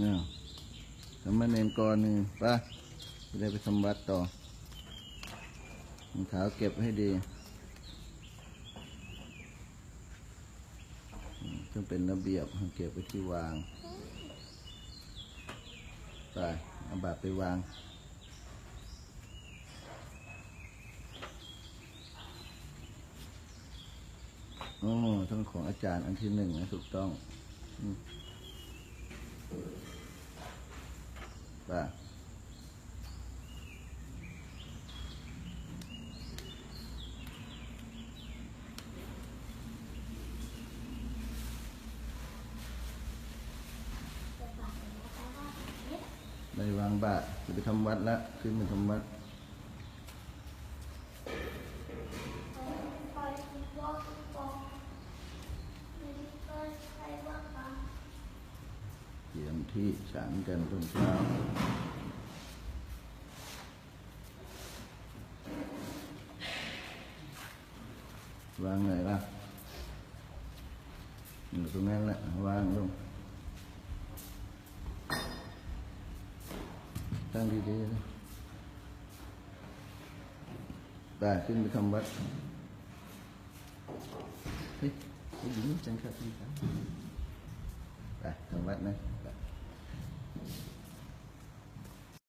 เนี่ยทำมาเนนก่อนหนึ่งไป่ะจะได้ไปทำวัดต่อรองเท้าเก็บให้ดีต้องเป็นระเบียบเก็บไว้ที่วางไปเอาบาตรไปวางโอ้ทั้งของอาจารย์อันที่หนึ่งนะถูกต้อง อืมไปวางบาตรจะไปทำวัดละขึ้นไปทำวัดเตรียมที่ฉันกันตอนเช้า วางไหนล่ะอยู่ตรงนั้นแหละวางลงตั้งดีๆ